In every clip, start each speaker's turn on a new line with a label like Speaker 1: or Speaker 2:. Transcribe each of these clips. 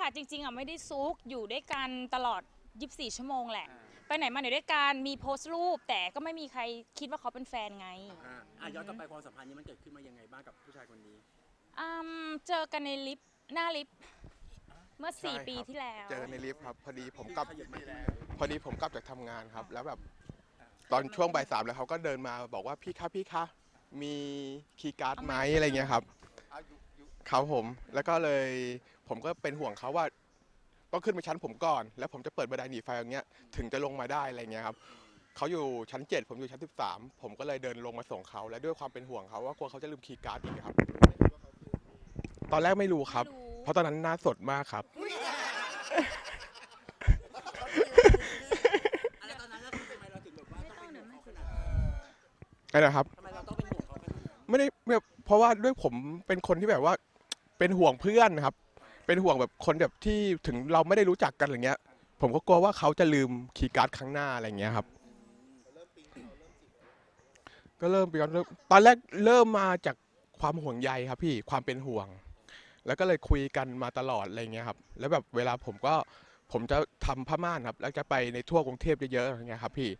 Speaker 1: ค่ะจริงๆอะไม่ได้ซุกอยู่ด้วยกันตลอด 24 ชั่วโมงแหละ ไปไหนมาไหนด้วยกันมีโพสต์รูป แต่ก็ไม่มีใครคิดว่าเขาเป็นแฟนไง
Speaker 2: อ่าอะย้อนกลับไปความสัมพันธ์นี้มันเกิดขึ้นมายังไงบ้างกับผู้ชายคนนี้
Speaker 1: อืมเจอกันในลิฟต์หน้าลิฟต์เมื่อ
Speaker 3: ใช่
Speaker 1: 4 ปี
Speaker 3: ครับ
Speaker 1: ที่แล้ว
Speaker 3: เจอกันในลิฟต์ครับพอดีผมกลับ
Speaker 2: ขยับมาแล้ว
Speaker 3: พอดีผมกลับจากทำงานครับ แล้วแบบตอนช่วงบ่ายสามแล้วเขาก็เดินมาบอกว่าพี่คะพี่คะมีคีย์การ์ดไหมอะไรเงี้ยครับครับผมแล้วก็เลย ผมก็เป็นห่วงเขาว่าต้องขึ้นไปชั้นผมก่อน แล้วผมจะเปิดบันไดหนีไฟอย่างเงี้ยถึงจะลงมาได้อะไรเงี้ยครับเขาอยู่ชั้น 7 ผมอยู่ชั้น 13 ผมก็เลยเดินลงมาส่งเขา และด้วยความเป็นห่วงเขาว่ากลัวเขาจะลืมคีย์การ์ดอีกครับ ตอนแรกไม่รู้ครับ เพราะตอนนั้นหน้าสดมากครับ
Speaker 2: อะไรตอนนั้นแล้วทำไมเราถึงแบบว่าต้องเป็นห่วงเขาขนาดนั้น
Speaker 3: นั่นนะครับ
Speaker 2: ทำไมเราต้องเป็นห่วงเขาขนาดนั้น
Speaker 3: ไม่ได้เพราะว่าด้วยผมเป็นคนที่แบบว่าเป็นห่วงเพื่อนนะครับ เป็นห่วงแบบคนแบบที่ถึงเราไม่ได้รู้จักกันอะไรเงี้ย ผมก็กลัวว่าเขาจะลืมคีย์การ์ดครั้งหน้าอะไรเงี้ยครับ ก็เริ่มปีกันตอนแรกเริ่มมาจากความห่วงใยครับพี่ความเป็นห่วง แล้วก็เลยคุยกันมาตลอดอะไรเงี้ยครับ แล้วแบบเวลาผมก็ผมจะทำผ้าม่านครับ แล้วจะไปในทั่วกรุงเทพเยอะๆอะไรเงี้ยครับ พี่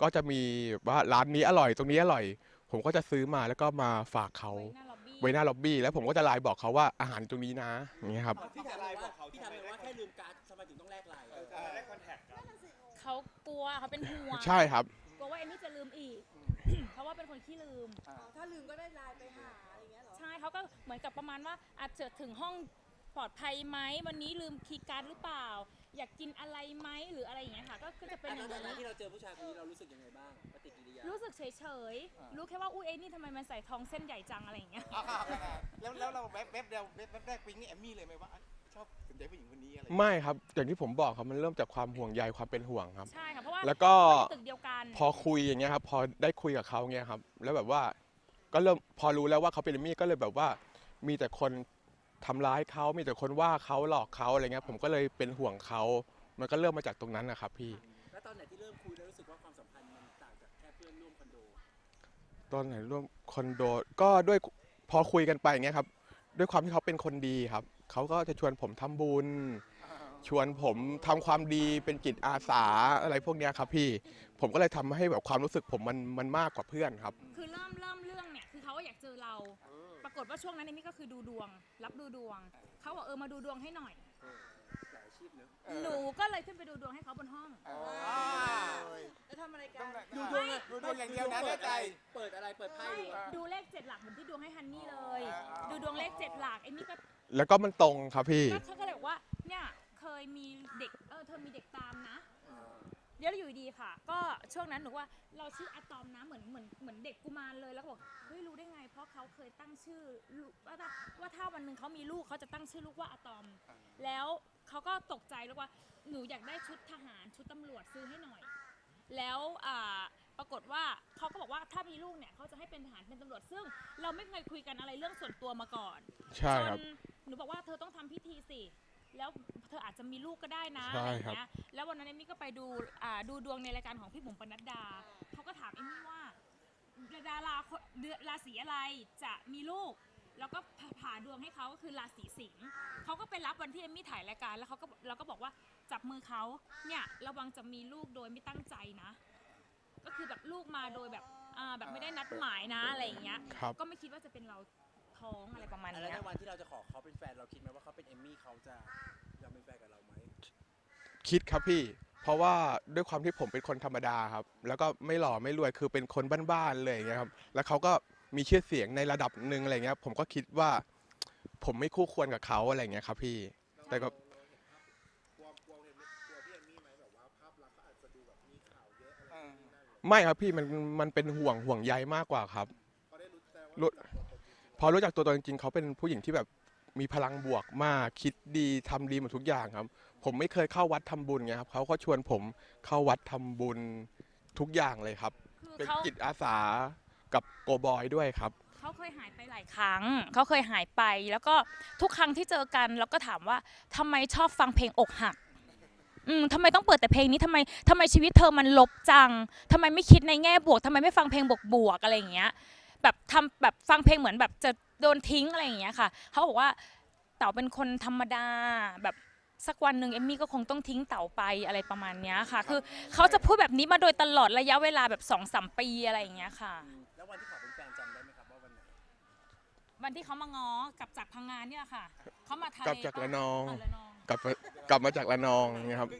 Speaker 3: ก็จะมีแบบว่าร้านนี้อร่อยตรงนี้อร่อย ผมก็จะซื้อมาแล้วก็มาฝากเขา
Speaker 1: น้า
Speaker 3: ไว้หน้าล็อบบี้แล้วผมก็จะไลน์บอกเขาว่าอาหารตรงนี้นะอย่างเงี้ยครับ
Speaker 2: พี่ถามเลยว่าพี่ถามเลยว่าแค่ลืมการ์ดทำไมถึงต้องแลกไลน์
Speaker 1: เขากลัวเขาเป็นห่วง
Speaker 3: ใช่ครับ
Speaker 1: กลัวว่าเอมมี่จะลืมอีก เพราะว่าเป็นคนขี้ลืม
Speaker 4: ถ้าลืมก็ได้ไลน์ไปหาอะไรอย่างเงี้ยเหรอ
Speaker 1: ใช่เขาก็เหมือนกับประมาณว่าอาจจะถึงห้องปลอดภัยไหมวันนี้ลืมคีย์การ์ดหรือเปล่า อยากกินอะไรไหมหรืออะไรอย่างเงี้ยค่ะ ก็ก็จะเป็น
Speaker 2: อะ
Speaker 1: อ
Speaker 2: ต
Speaker 1: ย่า
Speaker 2: อน
Speaker 1: ง
Speaker 2: นั้น
Speaker 1: นี้
Speaker 2: ที่เราเจอผู้ชายคนนี้เรารู้สึกยังไงบ้างปฏิกิริยา
Speaker 1: รู้สึกเฉยๆ รู้แค่ว่าอุ้ยเอ้นี่ทำไมมันใส่ทองเส้นใหญ่จังอะไรอย่างเงี้ย
Speaker 5: อะครับแล้วแล้วเราแวบแวบเดียวแวบแวบแรกปิ๊งนี่แอมมี่เลยไหมว่าชอบสนใจผู้หญิงคนนี้อะไรอย่างเงี้ย
Speaker 3: ไม่ครับอย่างที่ผมบอกครับมันเริ่มจากความห่วงใยความเป็นห่วงครับ
Speaker 1: ใช่ค่ะ เพราะว่า
Speaker 3: แล้วก็
Speaker 1: อยู่ตึกเดียวกัน
Speaker 3: พอคุยอย่างเงี้ยครับพอได้คุยกับเขาเงี้ยครับแล้วแบบว่าก็เริ่มพอรู้แล้วว่าเขาเป็นเอมมี่ก็เลยแบบว่ามีแต่คน ทำร้ายเขามีแต่คนว่าเขาหลอกเขาอะไรเงี้ยผมก็เลยเป็นห่วงเขามันก็เริ่มมาจากตรงนั้นนะครับพี่
Speaker 2: แล้วตอนไหนที่เริ่มคุยแล้วรู้สึกว่าความสัมพันธ์มันต่างจากแค่เพื่อนร่วมคอนโด
Speaker 3: ตอนไหนร่วมคอนโดก็ด้วยพอคุยกันไปอย่างเงี้ยครับ ด้วยความที่เขาเป็นคนดีครับเขาก็จะชวนผมทำบุญ ชวนผมทำความดีเป็นจิตอาสาอะไรพวกเนี้ยครับพี่ ผมก็เลยทำให้แบบความรู้สึกผมมันมันมากกว่าเพื่อนครับ
Speaker 1: คือเริ่มเริ่มากฏว่าช่วงนั้นเอมมี่ก็คือดูดวง รับดูดวง เขาบอกเออมาดูดวงให้หน่อย
Speaker 2: หลายอาชีพเนอะ
Speaker 1: หนูก็เลยขึ้นไปดูดวงให้เขาบนห้อง
Speaker 4: แล้วทำอะไรกัน
Speaker 5: ดูดวงอะดูดวงอย่างเดียวนะแน่ใจ
Speaker 2: เปิดอะไรเปิดไพ่หรือว่า
Speaker 1: ดูเลขเจ็ดหลักเหมือนที่ดวงให้ฮันนี่เลย
Speaker 5: อ่า
Speaker 1: ดูดวงเลขเจ็ดหลักเอมมี่ก็
Speaker 3: แล้วก็มันตรงครับพี่
Speaker 1: ก็เขาก็เลยบอกว่า เนี่ย เคยมีเด็ก เออ เธอมีเด็กตามนะ เดี๋ยวอยู่ดีๆค่ะ ก็ช่วงนั้นหนูว่าเราชื่ออะตอมนะเหมือนเหมือนเหมือนเด็กกุมารเลยแล้วก็บอกเฮ้ยรู้ได้ไง เพราะเขาเคยตั้งชื่อลูกว่าถ้าว่าถ้าวันหนึ่งเขามีลูกเขาจะตั้งชื่อลูกว่าอะตอม แล้วเขาก็ตกใจแล้วว่าหนูอยากได้ชุดทหารชุดตำรวจซื้อให้หน่อย แล้วอ่าปรากฏว่าเขาก็บอกว่าถ้ามีลูกเนี่ยเขาจะให้เป็นทหารเป็นตำรวจซึ่ง เราไม่เคยคุยกันอะไรเรื่องส่วนตัวมาก่อน
Speaker 3: ใช่ครับ
Speaker 1: จนหนูบอกว่าเธอต้องทำพิธีสิ แล้วเธออาจจะมีลูกก็ได้นะ
Speaker 3: ใช่
Speaker 1: อะไรอย่าง
Speaker 3: ครับ
Speaker 1: เงี้ยแล้ววันนั้นเอมมี่ก็ไปดูอ่าดูดวงในรายการของพี่บุ๋มปนัดดาเขาก็ถามเอมมี่ว่าดาราคนเดือนราศีอะไรจะมีลูก แล้วก็ผ่าดวงให้เขาก็คือราศีสิงห์เขาก็ไปรับวันที่เอมมี่ถ่ายรายการแล้วเขาก็เราก็บอกว่าจับมือเขาเนี่ยระวังจะมีลูกโดยไม่ตั้งใจนะ ก็คือแบบลูกมาโดยแบบอ่าแบบไม่ได้นัดหมายนะอะไรอย่างเงี้ย
Speaker 3: ครับ
Speaker 1: ก็ไม่คิดว่าจะเป็นเรา ท้องอะไรประมาณ
Speaker 2: แล้ว
Speaker 1: เนี้ย
Speaker 2: ในวันที่เราจะขอเขาเป็นแฟนเราคิดไหมว่าเขาเป็นเอมมี่เขาจะยอมเป็นแฟนกับเราไหม
Speaker 3: คิดครับพี่ เพราะว่าด้วยความที่ผมเป็นคนธรรมดาครับ แล้วก็ไม่หล่อไม่รวยคือเป็นคนบ้านๆเลยอย่างเงี้ยครับ แล้วเขาก็มีชื่อเสียงในระดับหนึ่งอะไรเงี้ย ผมก็คิดว่า ผมไม่คู่ควรกับเขาอะไรเงี้ยครับ พี่ แต่ก็
Speaker 6: กลัวกลัวเห็นกลัวพี่เอมมี่ไหมแบบว่าภาพลักษณ์เขาอาจจะดูแบบมีข่าวเยอะอะไรอย่างนี้นั่นเลย
Speaker 3: ไม่ครับพี่มันมันเป็นห่วงห่วงใยมากกว่าครับ
Speaker 6: พอได้รู้แต่ว่า
Speaker 3: รู้
Speaker 6: รู้จักตัวตนจริงๆ
Speaker 3: พอรู้จักตัวตนจริงๆเขาเป็นผู้หญิงที่แบบมีพลังบวกมากคิดดีทำดีหมดทุกอย่างครับ ผมไม่เคยเข้าวัดทำบุญไงครับเขาก็ชวนผมเข้าวัดทำบุญทุกอย่างเลยครับ
Speaker 1: คือ
Speaker 3: เป็น
Speaker 1: เขา
Speaker 3: จิตอาสากับโกบอยด้วยครับ
Speaker 1: เขาเคยหายไปหลายครั้ง เขาเคยหายไป แล้วก็ทุกครั้งที่เจอกันเราก็ถามว่าทำไมชอบฟังเพลงอกหักอืมทำไมต้องเปิดแต่เพลงนี้ทำไมทำไมชีวิตเธอมันลบจังทำไมไม่คิดในแง่บวกทำไมไม่ฟังเพลงบวกบวกๆอะไรอย่างเงี้ย แบบทำแบบฟังเพลงเหมือนแบบจะโดนทิ้งอะไรอย่างเงี้ยค่ะเขาบอกว่าเต๋าเป็นคนธรรมดาแบบสักวันหนึ่งเอมมี่ก็คงต้องทิ้งเต๋าไปอะไรประมาณเนี้ยค่ะ คือเขาจะพูดแบบนี้มาโดยตลอดระยะเวลาแบบสองสามปีอะไรอย่างเงี้ยค่ะ
Speaker 2: แล้ววันที่เขาเป็นแฟนจำได้ไหมครับว่าวันไหน
Speaker 1: วันที่เขามาง้อกลับจากพังงานเนี่ยค่ะเขามาทะเล
Speaker 3: กลับจากระนองะ
Speaker 1: ระนอง
Speaker 3: กลับมากลับมาจากระนองอย่างเงี้ยครับ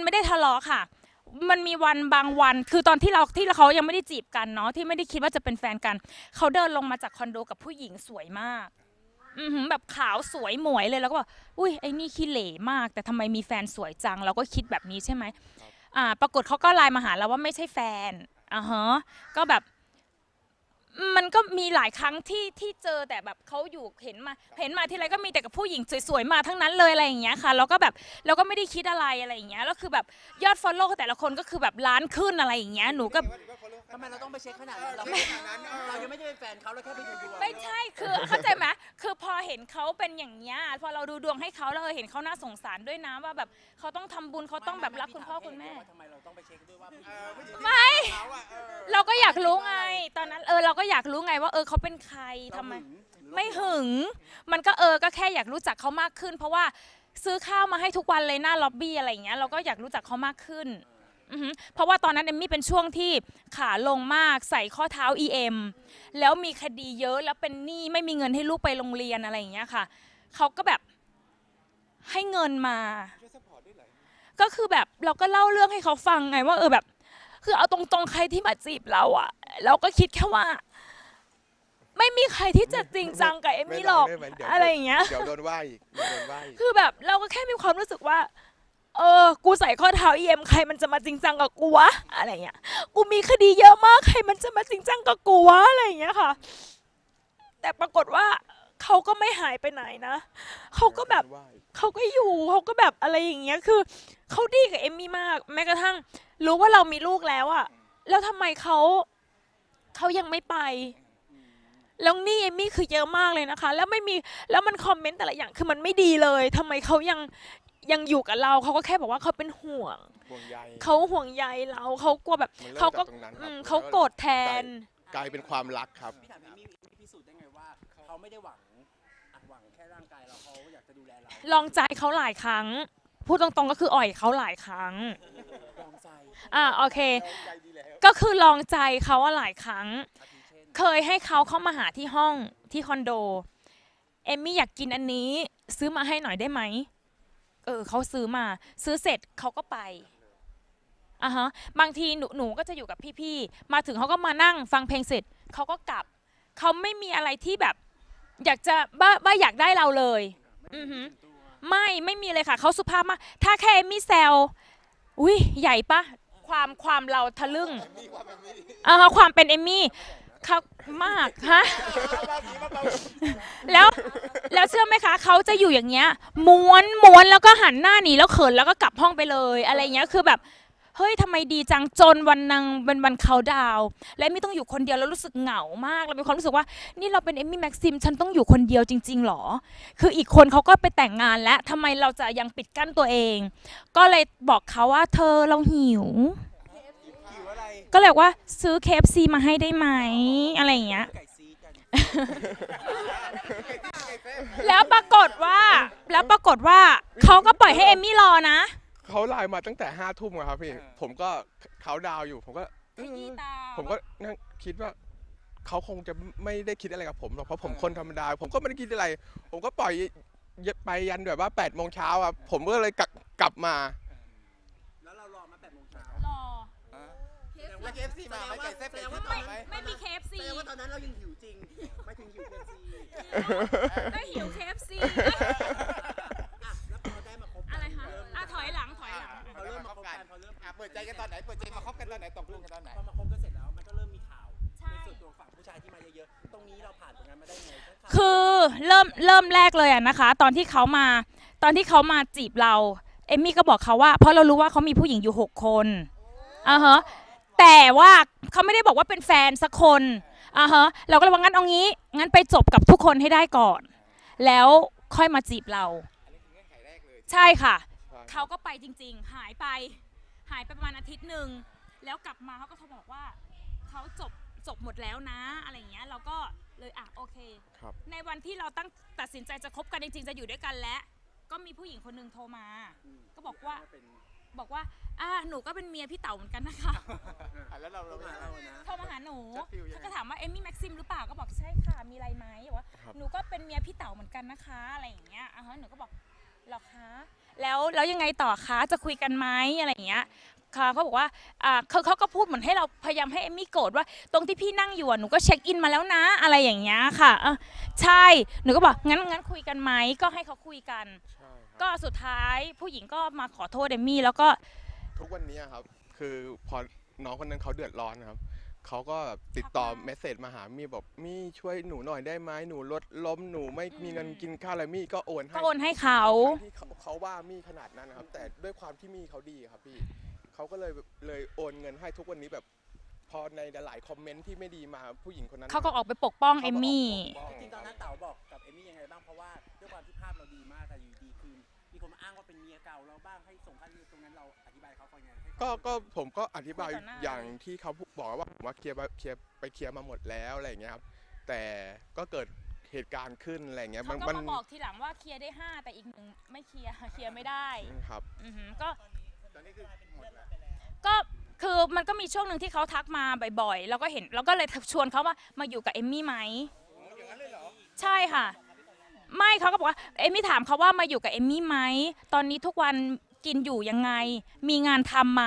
Speaker 5: มั
Speaker 1: นไม่ได้ทะเลาะค่ะ มันมีวันบางวัน คือตอนที่เราที่เขายังไม่ได้จีบกันเนาะที่ไม่ได้คิดว่าจะเป็นแฟนกัน เขาเดินลงมาจากคอนโดกับผู้หญิงสวยมาก อือหือแบบขาวสวยหมวยเลยแล้วก็บอกอุ้ยไอ้นี่ขี้เหร่มาก แต่ทำไมมีแฟนสวยจัง เราก็คิดแบบนี้ใช่ไหมอ่า ปรากฏเขาก็ไลน์มาหาเราว่าไม่ใช่แฟนอ่าฮะก็แบบ ก็มีหลายครั้งที่ที่เจอแต่แบบเขาอยู่เห็นมาเห็นมาทีไรก็มีแต่กับผู้หญิงสวยๆมาทั้งนั้นเลยอะไรอย่างเงี้ยค่ะแล้วก็แบบเราก็ไม่ได้คิดอะไรอะไรอย่างเงี้ยแล้วคือแบบยอดฟอลโล่แต่ละคนก็คือแบบล้านขึ้นอะไรอย่างเงี้ยหนูก็
Speaker 2: ทำไมเราต้องไปเช็คขนาดนั้นเรา
Speaker 5: เออ
Speaker 2: ไม่
Speaker 5: ขนาดนั้นเออ
Speaker 2: เรายังไม่ได้เป็นแฟนเขาเราแค่ไปดูดวง
Speaker 1: ไม่ใช่คือเข้าใจไหมคือพอเห็นเขาเป็นอย่างเงี้ยพอเราดูดวงให้เขาแล้วเออเห็นเขาน่าสงสารด้วยนะว่าแบบเขาต้องทำบุญเขาต้องแบบรักคุณพ่อคุณแม่
Speaker 2: ว่าทำไมเรา ต้องไปเช็คด้วยว่าผู้หญิ
Speaker 5: เองอผู้หญิง
Speaker 1: ไม่
Speaker 5: เขาอะเออ
Speaker 1: เราก็อยากรู้ไง ตอนนั้นเออเราก็อยากรู้ไงว่าเออเขาเป็นใครทำไมไม่หึง มันก็เออ ก็แค่อยากรู้จักเขามากขึ้น เพราะว่าซื้อข้าวมาให้ทุกวันเลยหน้าล็อบบี้อะไรอย่างเงี้ย เราก็อยากรู้จักเขามากขึ้นอือหือเพราะว่าตอนนั้นเอมมี่เป็นช่วงที่ขาลงมากใส่ข้อเท้า EM แล้วมีคดีเยอะแล้วเป็นหนี้ไม่มีเงินให้ลูกไปโรงเรียนอะไรอย่างเงี้ยค่ะ เขาก็แบบให้เงินมา ก็คือแบบเราก็เล่าเรื่องให้เขาฟังไงว่าเออแบบ คือเอาตรงๆใครที่มาจีบเราอะเราก็คิดแค่ว่า ไม่มีใครที่จะจริงจังกับเอมมี่หรอก
Speaker 3: ไม่เดี๋ว
Speaker 1: อะไรอย่างเงี้ย
Speaker 3: เดี๋ยวโดนว่าอีกเดี๋ยวโดนว่าอีก
Speaker 1: คือแบบเราก็แค่มีความรู้สึกว่า เออ กูใส่ข้อเท้าเอ็มใครมันจะมาจริงจังกับกูวะอะไรเงี้ย กูมีคดีเยอะมากใครมันจะมาจริงจังกับกูวะอะไรอย่างเงี้ยค่ะ แต่ปรากฏว่าเขาก็ไม่หายไปไหนนะเขาก็แบบ
Speaker 3: โดนว่าอี
Speaker 1: เขาก็อยู่เขาก็แบบอะไรอย่างเงี้ยคือเขาดีกับเอมมี่มาก แม้กระทั่ง รู้ว่าเรามีลูกแล้วอะแล้วทำไมเขาเขายังไม่ไป แล้วหนี่เอมมี่คือเยอะมากเลยนะคะ แล้วไม่มีแล้วมันคอมเมนต์แต่ละอย่างคือมันไม่ดีเลยทำไมเขายังยังอยู่กับเราเขาก็แค่บอกว่าเขาเป็นห่วง
Speaker 3: ห่วงใย
Speaker 1: เขาห่วงใยเราเขากลัวแบบ
Speaker 3: มันเริ่ม
Speaker 1: เขาก็
Speaker 3: จากตรงนั้นครับ
Speaker 1: อืม
Speaker 3: แล้วก็
Speaker 1: เขาโกรธแทน
Speaker 3: กลายเป็นความรักครับ
Speaker 2: พี่ถามเอมมี่เอมมี่พิสูจน์ได้ไงว่าเขาไม่ได้หวังอะ หวังแค่ร่างกายเราเขาอยากจะดูแลเรา
Speaker 1: ลองใจเขาหลายครั้ง พูดตรงๆก็คืออ่อยเขาหลายครั้ง
Speaker 2: ลองใจ
Speaker 1: อ่าโอเค
Speaker 5: ใจดีแล้ว
Speaker 1: ก็คือลองใจเขาอะหลายครั้ง
Speaker 2: อาทิเช่น
Speaker 1: เคยให้เขาเข้ามาหาที่ห้องที่คอนโด เอมมี่อยากกินอันนี้ ซื้อมาให้หน่อยได้ไหม เออเขาซื้อมา ซื้อเสร็จเขาก็ไปอะฮะบางทีหนูหนูก็จะอยู่กับพี่ๆมาถึงเขาก็มานั่งฟังเพลงเสร็จเขาก็กลับเขาไม่มีอะไรที่แบบ อยากจะบ้าบ้าอยากได้เราเลยอือหือไม่ไม่มีเลยค่ะเขาสุภาพมาก ถ้าแค่เอมมี่แซวอุ้ยใหญ่ปะความความเราทะลึ่งอ่าความเป็นเอมมี่เขามากฮะ แล้วแล้วเชื่อไหมคะเขาจะอยู่อย่างเงี้ยม้วนม้วนแล้วก็หันหน้าหนีแล้วเขินแล้วก็กลับห้องไปเลย อะไรเงี้ยคือแบบ เฮ้ยทำไมดีจังจนวันนางเป็นวันเขาดาวน์และไม่ต้องอยู่คนเดียวแล้วรู้สึกเหงามากเรามีความรู้สึกว่า นี่เราเป็นเอมมี่แม็กซิมฉันต้องอยู่คนเดียวจริง ๆหรอ คืออีกคนเขาก็ไปแต่งงานแล้วทำไมเราจะยังปิดกั้นตัวเอง ก็เลยบอกเขาว่าเธอเราหิว
Speaker 2: หิวอะไร
Speaker 1: ก็เลยบอกว่าซื้อ KFC มาให้ได้ไหมอะไรอย่างเงี้ย
Speaker 2: ไก่ซีกัน
Speaker 1: แล้วปรากฏว่า แล้วปรากฏว่าเขาก็ปล่อยให้เอมมี่รอนะ
Speaker 3: เขาไลน์มาตั้งแต่ห้าทุ่มอะครับพี่
Speaker 5: อ่า
Speaker 3: ผมก็เขาดาวน์อยู่ ผมก็เออผมก็นั่งคิดว่า เขาคงจะไม่ได้คิดอะไรกับผมหรอกเพราะผมคนธรรมดา ผมก็ไม่ได้คิดอะไร ผมก็ปล่อยไปยันแบบว่า8ปดโมงเช้าอะผมก็เลยกลับกลับมา
Speaker 2: แล้วเรารอมาแปดโมงเช้าร
Speaker 1: อ
Speaker 5: แล้ว KFC มาไหมไก่แซ่บไก่
Speaker 2: แสดง
Speaker 5: แซ่
Speaker 2: ว่า
Speaker 5: บ
Speaker 1: ไม่
Speaker 5: มาไหม
Speaker 1: ไม่มี KFC
Speaker 2: แสดงว่าตอนนั้นเรายังหิวจริงไม่ถึงหิวเคฟซี
Speaker 1: ก็
Speaker 2: ด
Speaker 5: ใจกันตอนไหน เปิดใจมาคบกันตอนไหนตกลงกันตอนไหน
Speaker 2: พอมาคบกันเสร็จแล้วมันก็เริ่มมีข่าว
Speaker 1: ใช่
Speaker 2: ในส่วนตัวฝั่งผู้ชายที่มาเยอะๆ ตรงนี้เราผ่านตรงนั้นมาได้ไงทั้งข่าว
Speaker 1: คือเริ่มเริ่มแรกเลยอะนะคะ ตอนที่เขามาตอนที่เขามาจีบเราเอมมี่ก็บอกเขาว่า เพราะเรารู้ว่าเขามีผู้หญิงอยู่6คนอ่าฮะแต่ว่าเขาไม่ได้บอกว่าเป็นแฟนสักคนอ่าฮะเราก็เลยว่างั้นเอางี้งั้นไปจบกับทุกคนให้ได้ก่อน แล้วค่อยมาจีบเรา
Speaker 5: อันนี้คือเงื่อนไขแรกเลย
Speaker 1: ใช่ค่ะ
Speaker 3: ใช่
Speaker 1: เขาก็ไปจริง ๆ หายไป หายไปประมาณอาทิตย์หนึ่งแล้วกลับมาเขาก็โทรบอกว่าเขาจบจบหมดแล้วนะอะไรอย่างเงี้ยเราก็เลยอะโอเค
Speaker 3: ครับ
Speaker 1: ในวันที่เราตั้งตัดสินใจจะคบกันจริงๆจะอยู่ด้วยกันแล้ว ก็มีผู้หญิงคนหนึงโทรมา
Speaker 2: อืม
Speaker 1: ก็บอกว่า
Speaker 2: เป็น
Speaker 1: บอกว่าอ่าหนูก็เป็นเมียพี่เต๋าเหมือนกันนะคะ
Speaker 5: อะแล้วเรา
Speaker 2: เรา
Speaker 5: เรา
Speaker 2: มาเรานะ
Speaker 1: โทรมาหาหนู
Speaker 5: ชัดฟิลยังไง
Speaker 1: เขาก็ถามว่าเอมมี่แม็กซิมหรือเปล่าก็บอกใช่ค่ะมีอะไรไหมบอกว่า
Speaker 3: ครับ
Speaker 1: หนูก็เป็นเมียพี่เต๋าเหมือนกันนะคะอะไรอย่างเงี้ยอะฮะหนูก็บอกเหรอคะ แล้วแล้วยังไงต่อคะจะคุยกันไหมอะไรอย่างเงี้ยค่ะเขาบอกว่าอ่าเขาเขาก็พูดเหมือนให้เราพยายามให้เอมมี่โกรธว่า ตรงที่พี่นั่งอยู่อะหนูก็เช็คอินมาแล้วนะ อะไรอย่างเงี้ยค่ะเออใช่หนูก็บอกงั้นงั้นคุยกันไหมก็ให้เขาคุยกัน
Speaker 3: ใช่ครับ
Speaker 1: ก็สุดท้ายผู้หญิงก็มาขอโทษเอมมี่แล้วก็
Speaker 3: ทุกวันนี้ครับ คือพอน้องคนนั้นเขาเดือดร้อนนะครับ เขาก็ติดต่อ
Speaker 1: ทักมา
Speaker 3: เมสเซจมาหามี่บอกมี่ช่วยหนูหน่อยได้ไหมหนูลดล้มหนูไม่มีเงินกินข้าวอะไรมี่ก็โอนให้
Speaker 1: ก็โอนให้เขา
Speaker 3: ทั้งที่เขาเขาว่ามี่ขนาดนั้นนะครับ แต่ด้วยความที่มี่เขาดีครับพี่เขาก็เลยเลยโอนเงินให้ทุกวันนี้แบบ พอในหลายๆคอมเมนต์ที่ไม่ดีมาผู้หญิงคนนั้น
Speaker 1: เขาก็ออกไปปกป้องเอมมี่
Speaker 3: ขาก็ออกปกป้อง
Speaker 2: จริงๆตอนนั้นเต๋าบอกกับเอมมี่ยังไงบ้างเพราะว่าด้วยความที่ภาพเราดีมากแต่อยู่ดีคือ มีคนมาอ้างว่าเป็นเมียเก่าเราบ้างให้ส่งค่าที่ตรงนั้นเราอธิบายเขาคนไงให้เขา
Speaker 3: ก็ก็ผมก็อธิบาย
Speaker 1: คุยต่อหน้า
Speaker 3: อย่างที่เขาบอกว่าผมว่าเคลียร์ไปเคลียร์ไปเคลียร์มาหมดแล้วอะไรอย่างเงี้ยครับแต่ก็เกิดเหตุการณ์ขึ้นอะไรอย่างเงี้ย
Speaker 1: เขาก็
Speaker 3: มัน
Speaker 1: มาบอกทีหลังว่าเคลียร์ได้ 5 แต่อีกหนึ่งไม่เคลียร์เคลียร์ไม่ได้
Speaker 3: ครับ
Speaker 1: อือหือก็
Speaker 5: ตอนนี้คือหมดแล้ว
Speaker 1: ก็คือมันก็มีช่วงหนึ่งที่เขาทักมาบ่อยๆ แล้วก็เห็นแล้วก็เลยชวนเขาว่ามาอยู่กับเอมมี่ไหม
Speaker 5: โอ้อย่างนั้นเลยเหรอ
Speaker 1: ใช่ค่ะ ไม่เขาก็บอกว่าเอมมี่ถามเขาว่ามาอยู่กับเอมมี่ไหมตอนนี้ทุกวันกินอยู่ยังไง มีงานทำไหม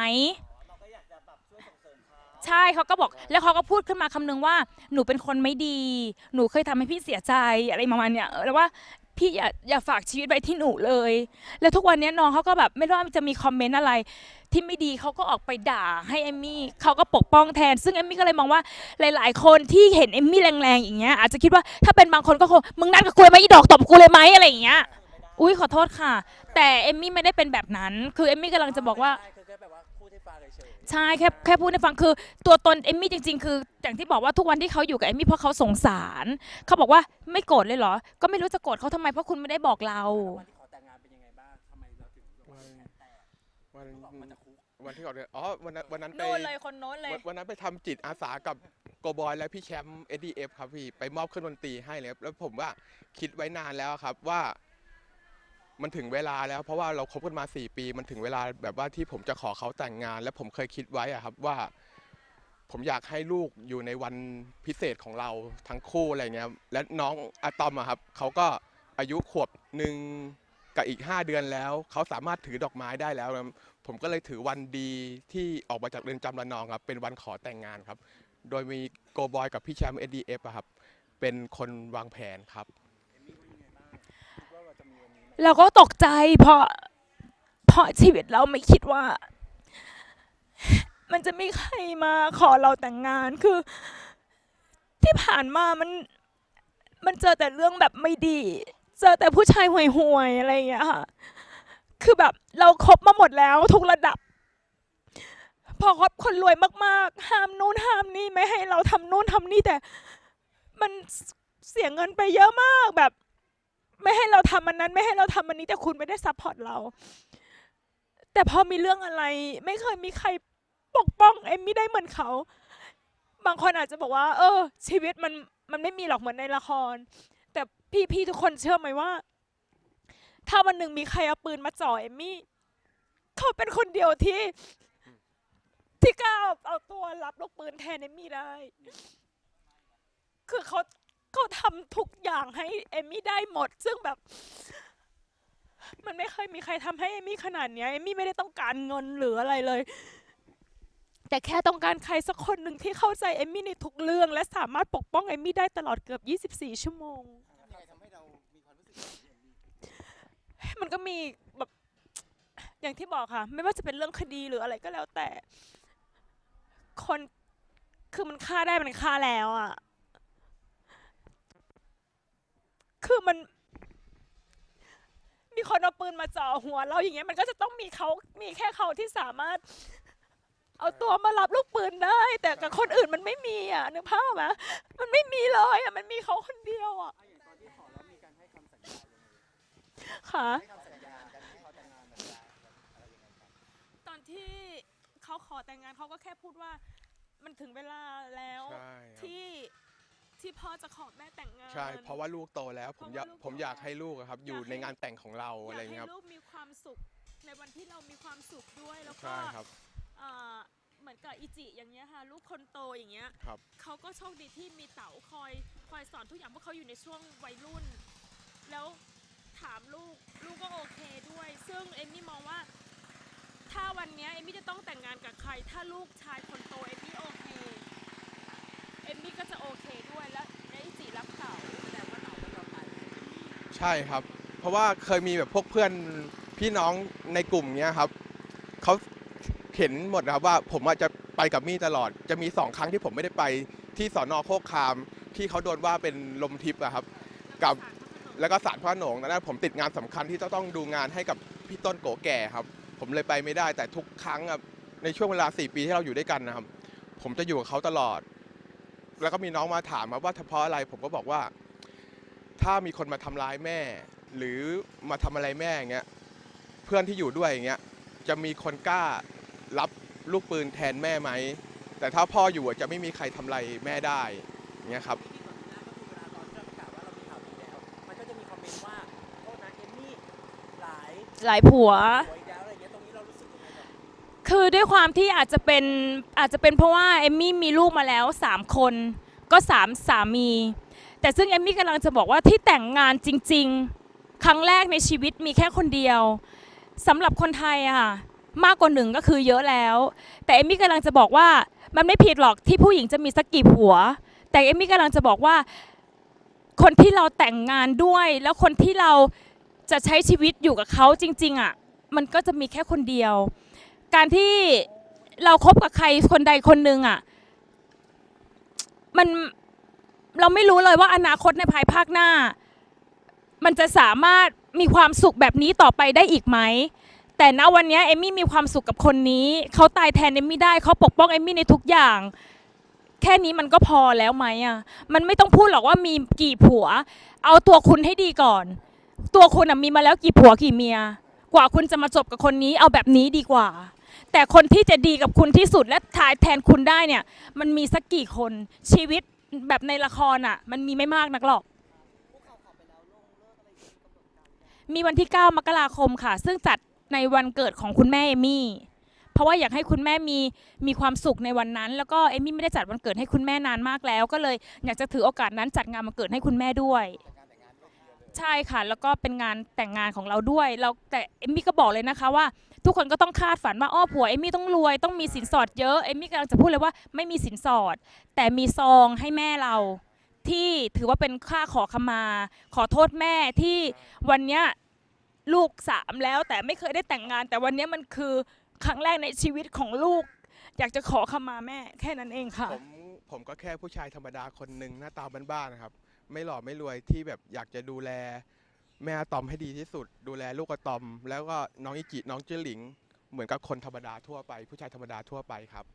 Speaker 1: ใช่เขาก็บอกแล้วเขาก็พูดขึ้นมาคำนึงว่าหนูเป็นคนไม่ดี หนูเคยทำให้พี่เสียใจอะไรประมาณเนี้ยแล้วว่า พี่อย่าอย่าฝากชีวิตไว้ที่หนูเลย แล้วทุกวันนี้น้องเขาก็แบบไม่รู้ว่าจะมีคอมเมนต์อะไร ที่ไม่ดีเขาก็ออกไปด่าให้เอมมี่เขาก็ปกป้องแทน ซึ่งเอมมี่ก็เลยมองว่าหลาย ๆ คนที่เห็นเอมมี่แรงๆอย่างเงี้ยอาจจะคิดว่าถ้าเป็นบางคนก็คงมึงนัดกับกูเลยไหมอีดอกตบกูเลยไหมอะไรอย่างเงี้ย อุ้ยขอโทษค่ะ แต่เอมมี่ไม่ได้เป็นแบบนั้น คือเอมมี่กำลังจะบอกว่า
Speaker 2: ใช่คือ ฟังเฉยๆ
Speaker 1: ใช่แค่แค่พูดให้ฟังคือ ตัวตนเอมมี่จริง ๆ คืออย่างที่บอกว่าทุกวันที่เขาอยู่กับเอมมี่เพราะเขาสงสารเขาบอกว่าไม่โกรธเลยเหรอ ก็ไม่รู้จะโกรธเขาทำไมเพราะคุณไม่ได้บอกเรา
Speaker 2: วันที่ขอแต่งงานเป็นยังไงบ้างทำไมเราถึงแบบว่าแขนแตก
Speaker 3: วัน
Speaker 2: ออกมาจากคุก
Speaker 3: วันที่ก่อนเนี่ยอ๋อวันนั้นวันนั้นไป
Speaker 1: โน่นเลยคนโน้นเลย
Speaker 3: วันวันนั้นไปทำจิตอาสากับโกบอยและพี่แชมป์ SDF ครับพี่ ไปมอบเครื่องดนตรีให้เลยครับแล้วผมว่าคิดไว้นานแล้วครับว่า มันถึงเวลาแล้วเพราะว่าเราคบกันมา 4 ปี มันถึงเวลาแบบว่าที่ผมจะขอเขาแต่งงาน และผมเคยคิดไว้อะครับว่า ผมอยากให้ลูกอยู่ในวันพิเศษของเราทั้งคู่อะไรเงี้ยครับและน้องอะตอมอะครับเขาก็อายุขวบหนึ่งกับอีก 5 เดือนแล้ว เขาสามารถถือดอกไม้ได้แล้วนะครับผมก็เลยถือวันดีที่ออกมาจากเรือนจำระนองครับเป็นวันขอแต่งงานครับ โดยมีโกบอยกับพี่แชมป์ SDF อะครับเป็นคนวางแผนครับ
Speaker 2: เรา
Speaker 1: ก็ตกใจเพราะเพราะชีวิตเราไม่คิดว่า มันจะมีใครมาขอเราแต่งงานคือ ที่ผ่านมามันมันเจอแต่เรื่องแบบไม่ดี เจอแต่ผู้ชายห่วยๆอะไรอย่างเงี้ยค่ะ คือแบบเราครบมาหมดแล้วทุกระดับ พอคบคนรวยมากๆ ห้ามนู่นห้ามนี่ไม่ให้เราทำนู่นทำนี่แต่ มันเสียเงินไปเยอะมากแบบ ไม่ให้เราทำอันนั้น ไม่ให้เราทำอันนี้แต่คุณไม่ได้ซัพพอร์ตเรา แต่พอมีเรื่องอะไร ไม่เคยมีใครปกป้องเอมมี่ได้เหมือนเขา บางคนอาจจะบอกว่า เออ ชีวิตมันมันไม่มีหรอกเหมือนในละคร แต่พี่พี่ทุกคนเชื่อไหมว่า ถ้าวันหนึ่งมีใครเอาปืนมาจ่อเอมมี่เขาเป็นคนเดียวที่ ที่กล้าเอาตัวรับลูกปืนแทนเอมมี่ได้ คือเขา เขาทำทุกอย่างให้เอมมี่ได้หมด ซึ่งแบบ มันไม่เคยมีใครทำให้เอมมี่ขนาดเนี้ยเอมมี่ไม่ได้ต้องการเงินหรืออะไรเลย แต่แค่ต้องการใครสักคนหนึ่งที่เข้าใจเอมมี่ในทุกเรื่อง และสามารถปกป้องเอมมี่ได้ตลอดเกือบ 24 ชั่วโมง
Speaker 5: อะไรทำให้เรามีความรู้สึกแบบนี้
Speaker 1: มันก็มีแบบอย่างที่บอกค่ะ ไม่ว่าจะเป็นเรื่องคดีหรืออะไรก็แล้วแต่ คนคือมันฆ่าได้มันฆ่าแล้วอะ คือมัน มีคนเอาปืนมาจ่อหัว เราอย่างเงี้ยมันก็จะต้องมีเขามีแค่เขาที่สามารถ เอาตัวมารับลูกปืนได้ แต่กับคนอื่นมันไม่มีอะนึกภาพไหมมันไม่มีเลยอะมันมีเขาคนเดียวอะ
Speaker 2: อะอย่างตอนที่ขอแล้วมีการให้คำสัญญายังไง
Speaker 1: ค่ะ
Speaker 2: ให้คำสัญญากันที่เขาแต่งงานสัญญาอะไรยังไงครับ
Speaker 1: ตอนที่เขาขอแต่งงานเขาก็แค่พูดว่า มัน
Speaker 7: ถึงเวลาแล้ว
Speaker 3: ใช่ครับ
Speaker 7: ที่ ที่พ่อจะขอแม่แต่งงาน
Speaker 3: ใช่ เพราะว่าลูกโตแล้วผมอยาก
Speaker 7: เพราะว่าลูก
Speaker 3: ผมอยาก
Speaker 7: โตแล้ว
Speaker 3: ให้ลูกอะครับ อยู่
Speaker 7: อยากให้
Speaker 3: ในงานแต่งของเรา
Speaker 7: อ
Speaker 3: อะไร
Speaker 7: ยาก
Speaker 3: เงี้ย
Speaker 7: ให้
Speaker 3: ครับ
Speaker 7: ลูกมีความสุขในวันที่เรามีความสุขด้วยแล้วก็
Speaker 3: ใช่ครับ
Speaker 7: เอ่อเหมือนกับอิจิอย่างเงี้ยค่ะลูกคนโตอย่างเงี้ย
Speaker 3: ครับ
Speaker 7: เขาก็โชคดีที่มีเต๋าคอยคอยสอนทุกอย่างเพราะเขาอยู่ในช่วงวัยรุ่น แล้วถามลูกลูกก็โอเคด้วย ซึ่งเอมมี่มองว่า ถ้าวันเนี้ยเอมมี่จะต้องแต่งงานกับใคร ถ้าลูกชายคนโตเอมมี่โอเคเอ มมี่ก็จะโอเคด้วยและและอิจิรักเต๋า
Speaker 2: แสดงว่าเราก็ยอมตายให้เอมมี่
Speaker 3: ใช่ครับ เพราะว่าเคยมีแบบพวกเพื่อนพี่น้องในกลุ่มเนี้ยครับเขาเห็นหมดนะครับว่าผมอาจจะไปกับมี่ตลอด จะมีสองครั้งที่ผมไม่ได้ไปที่สอนอโคกคาม ที่เขาโดนว่าเป็นลมทิพย์อะครับ กับ แล้วก็สารพระโหนงตอนนั้นผมติดงานสำคัญที่จะต้องดูงานให้กับพี่ต้นโกแก่ครับ ผมเลยไปไม่ได้แต่ทุกครั้งอะในช่วงเวลา 4 ปีที่เราอยู่ด้วยกันนะครับ ผมจะอยู่กับเขาตลอด แล้วก็มีน้องมาถามมาว่าเพราะอะไรผมก็บอกว่า ถ้ามีคนมาทำร้ายแม่ หรือมาทำอะไรแม่อย่างเงี้ยเพื่อนที่อยู่ด้วยอย่างเงี้ยจะมีคนกล้ารับลูกปืนแทนแม่ไหมแต่ถ้าพ่ออยู่อะจะไม่มีใครทำอะไรแม่ได้อย่างเงี้ยครับ
Speaker 2: ที่ก่อนหน้าก็คือเวลาตอนที่เราประกาศว่าเรามีข่าวดีแล้วมันก็จะมีคอมเมนต์ว่าโทษนะเอมมี่หลาย
Speaker 1: หลายผัว คือด้วยความที่อาจจะเป็นอาจจะเป็นเพราะว่าเอมมี่มีลูกมาแล้ว 3 คนก็สามสามี แต่ซึ่งเอมมี่กำลังจะบอกว่าที่แต่งงานจริง ๆ ครั้งแรกในชีวิตมีแค่คนเดียวสำหรับคนไทยอะค่ะมากกว่าหนึ่งก็คือเยอะแล้ว แต่เอมมี่กำลังจะบอกว่ามันไม่ผิดหรอกที่ผู้หญิงจะมีสักกี่ผัว แต่เอมมี่กำลังจะบอกว่า คนที่เราแต่งงานด้วย แล้วคนที่เราจะใช้ชีวิตอยู่กับเขาจริง ๆอะมันก็จะมีแค่คนเดียว การที่เราคบกับใครคนใดคนหนึ่งอะ มันเราไม่รู้เลยว่าอนาคตในภายภาคหน้า มันจะสามารถมีความสุขแบบนี้ต่อไปได้อีกไหม แต่ณวันนี้เอมมี่มีความสุขกับคนนี้ เขาตายแทนเอมมี่ได้เขาปกป้องเอมมี่ในทุกอย่าง แค่นี้มันก็พอแล้วไหมอะ มันไม่ต้องพูดหรอกว่ามีกี่ผัว เอาตัวคุณให้ดีก่อน ตัวคุณมีมาแล้วกี่ผัวกี่เมีย กว่าคุณจะมาจบกับคนนี้ เอาแบบนี้ดีกว่า แต่คนที่จะดีกับคุณที่สุดและทายแทนคุณได้เนี่ย มันมีสักกี่คนชีวิตแบบในละครอะ มันมีไม่มากนักหรอก มีวันที่ 9 มกราคมค่ะ ซึ่งจัดในวันเกิดของคุณแม่เอมี่ เพราะว่าอยากให้คุณแม่มีมีความสุขในวันนั้น แล้วก็เอมี่ไม่ได้จัดวันเกิดให้คุณแม่นานมากแล้ว ก็เลยอยากจะถือโอกาสนั้นจัดงานวันเกิดให้คุณแม่ด้วย ใช่ค่ะ แล้วก็เป็นงานแต่งงานของเราด้วย เราแต่เอมมี่ก็บอกเลยนะคะว่า ทุกคนก็ต้องคาดฝันว่าอ้อผัวเอมมี่ต้องรวยต้องมีสินสอดเยอะเอมมี่กำลังจะพูดเลยว่าไม่มีสินสอด แต่มีซองให้แม่เราที่ถือว่าเป็นค่าขอขมา ขอโทษแม่ที่วันเนี้ยลูกสามแล้วแต่ไม่เคยได้แต่งงาน แต่วันเนี้ยมันคือครั้งแรกในชีวิตของลูก อยากจะขอขมาแม่แค่นั้นเองค่ะ
Speaker 3: ผมผมก็แค่ผู้ชายธรรมดาคนหนึ่งหน้าตาบ้านๆนะครับ ไม่หล่อไม่รวยที่แบบอยากจะดูแล แม่อะตอมให้ดีที่สุด ดูแลลูกอะตอม แล้วก็น้องอิจิน้องเจยหลิง เหมือนกับคนธรรมดาทั่วไป ผู้ชายธรรมดาทั่วไปครับ